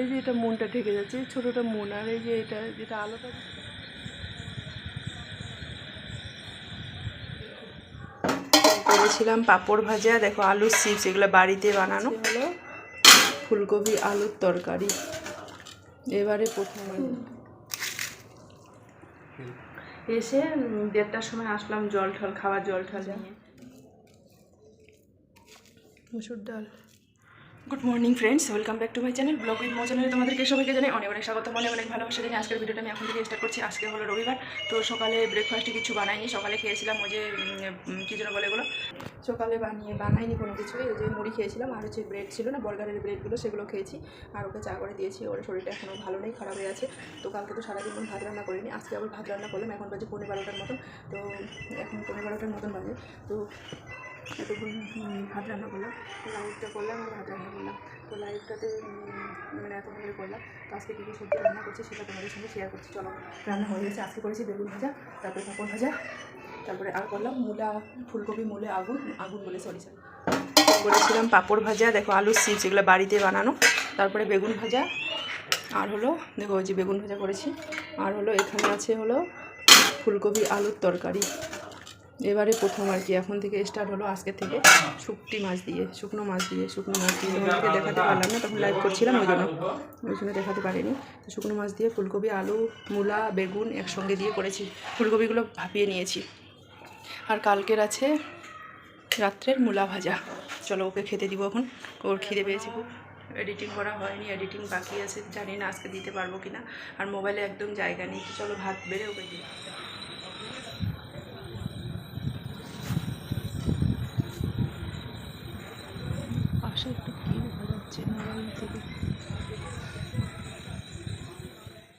এই যে এটা মনটা ঢেকে যাচ্ছে এই ছোটোটা মন আর এই যে এটা যেটা আলোটা। করেছিলাম পাঁপড় ভাজা দেখো আলুর চিপস এগুলো বাড়িতে বানানো। হলো ফুলকপি আলুর তরকারি। এবারে প্রথম এসে দেড়টার সময় আসলাম জল ঠল খাওয়ার জল ঠল নিয়ে। মুসুর ডাল। Good morning friends welcome back to my channel vlog with মো চ্যানেলে তোমাদেরকে সবাইকে জানাই অনেক অনেক স্বাগত, অনেক অনেক ভালোবাসা জানি আজকের ভিডিওটা আমি এখন থেকে স্টার্ট করছি। আজকে হলো রবিবার, তো সকালে ব্রেকফাস্টে কিছু বানাইনি, সকালে খেয়েছিলাম ওই যে কী যেন বলে এগুলো? সকালে বানিয়ে, বানাইনি কোনো কিছু এই যে মুড়ি খেয়েছিলাম, আর হচ্ছে ব্রেড ছিল না, বর্গারের ব্রেডগুলো সেগুলো খেয়েছি, আর ওকে চা করে দিয়েছি, ওর শরীরটা এখনও ভালো নেই, খারাপ হয়ে আছে, তো কালকে তো সারাদিন ভাত রান্না করিনি, আজকে আবার ভাত রান্না করলাম, এখন বাজে পনেরো বারোটার মতন, তো এখন পনেরো বারোটার মতন বাজে, তো এতক্ষণ ভাত রান্না করলাম। লাইভটা করলাম আর ভাত রান্না করলাম। তো লাইভটাতে মানে এত ভালো করলাম। তো আজকে কী কী সবজি রান্না করছি সেটা তোমাদের সঙ্গে শেয়ার করছি। চলো, রান্না হয়ে গেছে। আজকে করেছি বেগুন ভাজা, তারপরে পাপড় ভাজা, তারপরে আর করলাম মূলা, ফুলকপি, মূলে, আগুন আগুন বলে সরি সরি করেছিলাম পাপড় ভাজা, দেখো আলুর চিপস এগুলো বাড়িতে বানানো। তারপরে বেগুন ভাজা, আর হলো, দেখো ওই যে বেগুন ভাজা করেছি। আর হলো এখানে আছে হলো ফুলকপি আলুর তরকারি। এবারে প্রথম আর কি। এখন থেকে স্টার্ট হলো আজকে থেকে। শুকটি মাছ দিয়ে শুকনো মাছ দিয়ে শুকনো মাছ দিয়ে। তোমাদেরকে দেখাতে পারলাম না তখন লাইভ করছিলাম ওই জন্য। ওই জন্য দেখাতে পারিনি। তো শুকনো মাছ দিয়ে ফুলকপি আলু মূলা বেগুন একসঙ্গে দিয়ে করেছি। ফুলকপিগুলো ভাপিয়ে নিয়েছি। আর কালকের আছে রাত্রের মূলা ভাজা। চলো ওকে খেতে দিব এখন। ওর খিদে পেয়েছি খুব। এডিটিং করা হয়নি এডিটিং বাকি আছে। জানি না আজকে দিতে পারব কি না আর মোবাইলে একদম জায়গা নেই। চলো ভাত বেড়ে ওকে দিই। পাশে একটু কি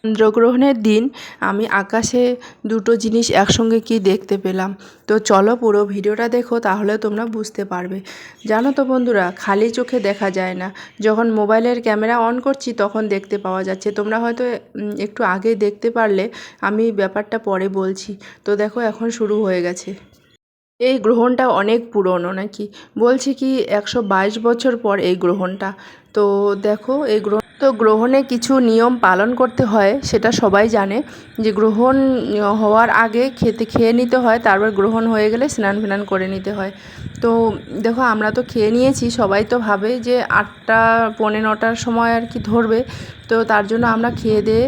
চন্দ্রগ্রহণের দিন আমি আকাশে দুটো জিনিস একসঙ্গে কি দেখতে পেলাম। তো চলো পুরো ভিডিওটা দেখো, তাহলে তোমরা বুঝতে পারবে। জানো তো বন্ধুরা, খালি চোখে দেখা যায় না। যখন মোবাইলের ক্যামেরা অন করছি, তখন দেখতে পাওয়া যাচ্ছে। তোমরা হয়তো একটু আগে দেখতে পারলে আমি ব্যাপারটা পরে বলছি। তো দেখো, এখন শুরু হয়ে গেছে। এই গ্রহণটা অনেক পুরনো নাকি? বলছি কি একশো বাইশ বছর পর এই গ্রহণটা। তো দেখো, এই গ্রহণ তো গ্রহণে কিছু নিয়ম পালন করতে হয়, সেটা সবাই জানে। যে গ্রহণ হওয়ার আগে খেতে, খেয়ে নিতে হয়, তারপর গ্রহণ হয়ে গেলে স্নান ফিনান করে নিতে হয়। তো দেখো আমরা তো খেয়ে নিয়েছি সবাই তো ভাবে যে আটটা পৌনে নটার সময় আর কি ধরবে। তো তার জন্য আমরা খেয়ে দিয়ে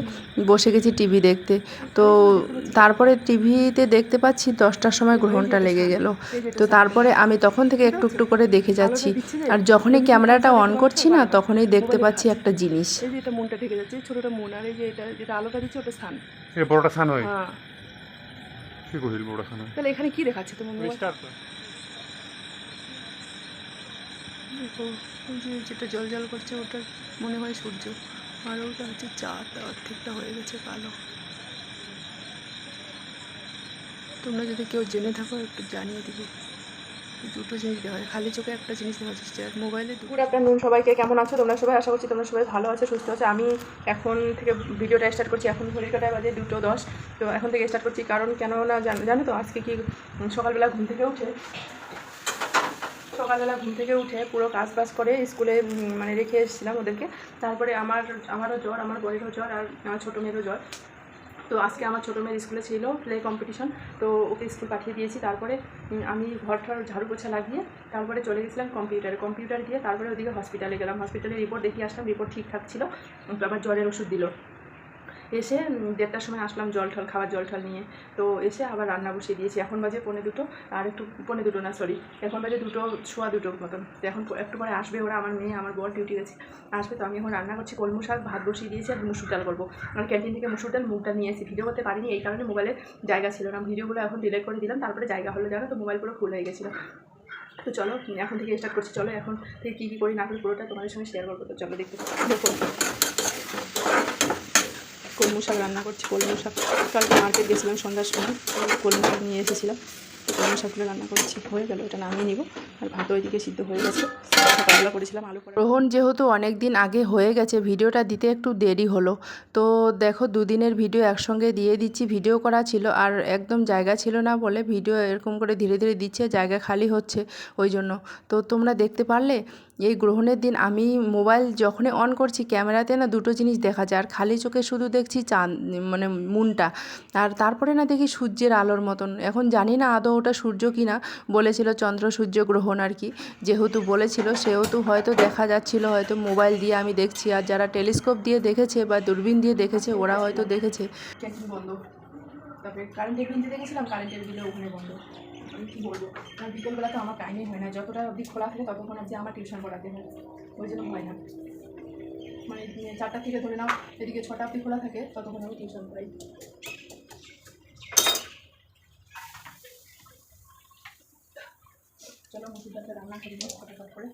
বসে গেছি টিভি দেখতে। তো তারপরে টিভিতে দেখতে পাচ্ছি দশটার সময় গ্রহণটা লেগে গেল। তো তারপরে আমি তখন থেকে একটু একটু করে দেখে যাচ্ছি। আর যখনই ক্যামেরাটা অন করছি না তখনই দেখতে পাচ্ছি একটা জিনিস। এই যে এটা মনটা ঢেকে যাচ্ছে ছোটটা মন আর এই যে এটা যেটা আলোটা দিচ্ছে ওটা বড়টা সান হয়। হ্যাঁ। কি কহিল বড়টা সান তাহলে এখানে কি দেখাচ্ছে তোমার মোবাইল দেখো যে যেটা জল জল করছে ওটা মনে হয় সূর্য। আর ওটা হচ্ছে চাঁদ অর্ধেকটা হয়ে গেছে কালো। তোমরা যদি কেউ জেনে থাকো, একটু জানিয়ে দিবে। দুটো জিনিস দেওয়া হয় খালি চোখে একটা জিনিস দেওয়া যাচ্ছে, আর মোবাইলে গুড আফটারনুন সবাইকে, কেমন আছো? তোমরা সবাই, আশা করছি তোমরা সবাই ভালো আছো, সুস্থ আছো। আমি এখন থেকে ভিডিওটা স্টার্ট করছি, এখন ঘড়ির কাটায় বাজে দুটো দশ। তো এখন থেকে স্টার্ট করছি, কারণ কেন না জানো জানো তো, আজকে কি সকালবেলা ঘুম থেকে উঠে সকালবেলা ঘুম থেকে উঠে পুরো কাজ বাজ করে স্কুলে মানে রেখে এসেছিলাম ওদেরকে। তারপরে আমার, আমারও জ্বর, আমার বড়িরও জ্বর আর আমার ছোটো মেয়েরও জ্বর। তো আজকে আমার ছোটো মেয়ের স্কুলে ছিল প্লে কম্পিটিশন তো ওকে স্কুল পাঠিয়ে দিয়েছি। তারপরে আমি ঘর ঠর ঝাড়ু পোছা লাগিয়ে তারপরে চলে গেছিলাম কম্পিউটারে কম্পিউটার গিয়ে তারপরে ওদিকে হসপিটালে গেলাম। হসপিটালে রিপোর্ট দেখিয়ে আসলাম রিপোর্ট ঠিকঠাক ছিল। আবার জ্বরের ওষুধ দিল। এসে দেড়টার সময় আসলাম জল ঠল, খাবার জল ঠল নিয়ে। তো এসে আবার রান্না বসিয়ে দিয়েছি। এখন বাজে পৌনে দুটো, আর একটু পৌনে দুটো না সরি এখন বাজে দুটো শোয়া দুটোর মতন। এখন একটু পরে আসবে ওরা, আমার মেয়ে, আমার বর ডিউটি গেছে। আসবে তো আমি এখন রান্না করছি, কলমু শাক, ভাত বসিয়ে দিয়েছি আর মুসুর ডাল করব। আর ক্যান্টিন থেকে মুসুর ডাল ডাল নিয়ে এসেছি। ভিডিও করতে পারিনি, এই কারণে মোবাইলে জায়গা ছিল না। ভিডিওগুলো এখন ডিলেট করে দিলাম, তারপরে জায়গা হলো, জানো তো মোবাইল পুরো ফুল হয়ে গেছিল। তো চলো, এখন থেকে স্টার্ট করছি। চলো, এখন থেকে কী কী করি না করি, পুরোটা তোমাদের সঙ্গে শেয়ার করব। তো চলো, দেখতে। দেখো। কলমু শাক রান্না করছি কলমু শাক কালকে মার্কেট গেছিলাম সন্ধ্যার সময় কলমু শাক নিয়ে এসেছিলাম কলমু শাকগুলো রান্না করছি, হয়ে গেল, এটা নামিয়ে নিব, আর ভাতও ওইদিকে সিদ্ধ হয়ে গেছে, সকালবেলা করেছিলাম আলু গ্রহণ যেহেতু অনেক দিন আগে হয়ে গেছে, ভিডিওটা দিতে একটু দেরি হলো, তো দেখো দুদিনের ভিডিও একসঙ্গে দিয়ে দিচ্ছি, ভিডিও করা ছিল, আর একদম জায়গা ছিল না বলে ভিডিও এরকম করে ধীরে ধীরে দিচ্ছে, জায়গা খালি হচ্ছে, ওই জন্য। তো তোমরা দেখতে পারলে এই গ্রহণের দিন আমি মোবাইল যখনই অন করছি, ক্যামেরাতে না দুটো জিনিস দেখা যায়। আর খালি চোখে শুধু দেখছি চাঁদ মানে মুনটা আর তারপরে না দেখি সূর্যের আলোর মতন। এখন জানি না আদৌ ওটা সূর্য কি না বলেছিল চন্দ্র সূর্য গ্রহণ আর কি। যেহেতু বলেছিল, সেহেতু হয়তো দেখা যাচ্ছিল, হয়তো মোবাইল দিয়ে আমি দেখছি। আর যারা টেলিস্কোপ দিয়ে দেখেছে বা দূরবীন দিয়ে দেখেছে, ওরা হয়তো দেখেছে। বন্ধ তারপরে কারেন্টের বিল দেখেছিলাম কারেন্টের ওখানে বন্ধ। আমি কী বলব? আর বিকেলবেলা তো আমার টাইমই হয় না। যতটা অবধি খোলা থাকে ততক্ষণ অবধি আমার টিউশন পড়াতে হয়। ওই জন্য হয় না। মানে চারটা থেকে ধরে নাও, এদিকে ছটা অবধি খোলা থাকে, ততক্ষণ আমি টিউশন পড়াই। চলো মুসুর রান্না করি, ফটাফট করে।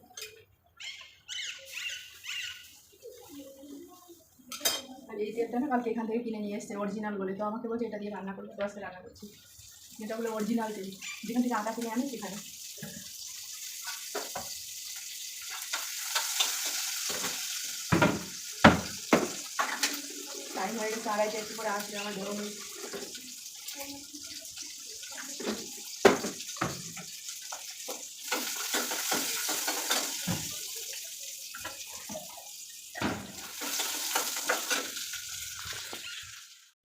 আর এই তেলটা না কালকে এখান থেকে কিনে নিয়ে এসছে অরিজিনাল বলে। তো আমাকে বলছে এটা দিয়ে রান্না করতে তো রান্না করছি। এটা হলো অরিজিনাল তেল। যেখান থেকে আটা কিনে আনি সেখানে। টাইম হয়ে গেছে আড়াইটা একটু করে আসলে আমার গরম হয়ে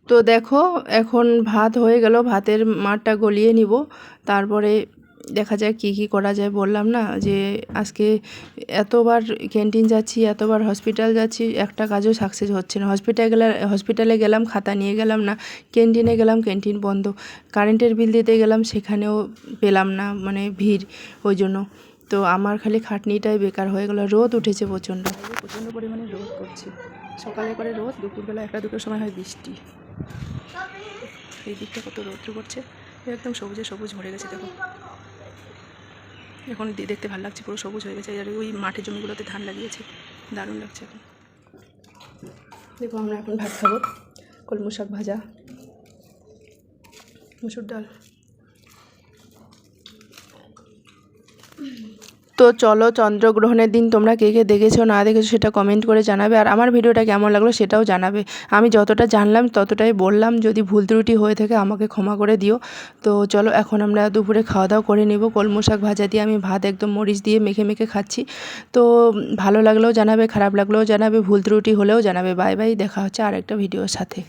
তো দেখো, এখন ভাত হয়ে গেল, ভাতের মাঠটা গলিয়ে নিব। তারপরে দেখা যায় কি কি করা যায়, বললাম না যে আজকে এতবার ক্যান্টিন যাচ্ছি, এতবার হসপিটাল যাচ্ছি, একটা কাজও সাকসেস হচ্ছে না। হসপিটালে গেলে, হসপিটালে গেলাম, খাতা নিয়ে গেলাম না, ক্যান্টিনে গেলাম, ক্যান্টিন বন্ধ। কারেন্টের বিল দিতে গেলাম, সেখানেও পেলাম না মানে ভিড়, ওই জন্য। তো আমার খালি খাটনিটাই বেকার হয়ে গেলো, রোদ উঠেছে প্রচণ্ড। প্রচণ্ড পরিমাণে রোদ পড়ছে সকালে করে রোদ, দুপুরবেলা একটা দুটোর সময় হয় বৃষ্টি। এই দিকটা কত রৌদ্র করছে। একদম সবুজে সবুজ ভরে গেছে, দেখো। এখন দেখতে ভালো লাগছে, পুরো সবুজ হয়ে গেছে। আর ওই মাঠের জমিগুলোতে ধান লাগিয়েছে। দারুণ লাগছে এখন। দেখো, আমরা এখন ভাত খাব। কলমু শাক ভাজা, মুসুর ডাল। তো চলো চন্দ্রগ্রহণের দিন তোমরা কে কে দেখেছ, না দেখেছ সেটা কমেন্ট করে জানাবে। আর আমার ভিডিওটা কেমন লাগল সেটাও জানাবে। আমি যতটা জানলাম ততটাই বললাম, যদি ভুল ত্রুটি হয়ে থাকে আমাকে ক্ষমা করে দিও। তো চলো এখন আমরা দুপুরে খাওয়া দাওয়া করে নেব। কলমো শাক ভাজা দিয়ে আমি ভাত একদম মরিচ দিয়ে মেখে মেখে খাচ্ছি। তো ভালো লাগলেও জানাবে, খারাপ লাগলেও জানাবে, ভুল ত্রুটি হলেও জানাবে। বাই বাই, দেখা হচ্ছে আর একটা ভিডিওর সাথে।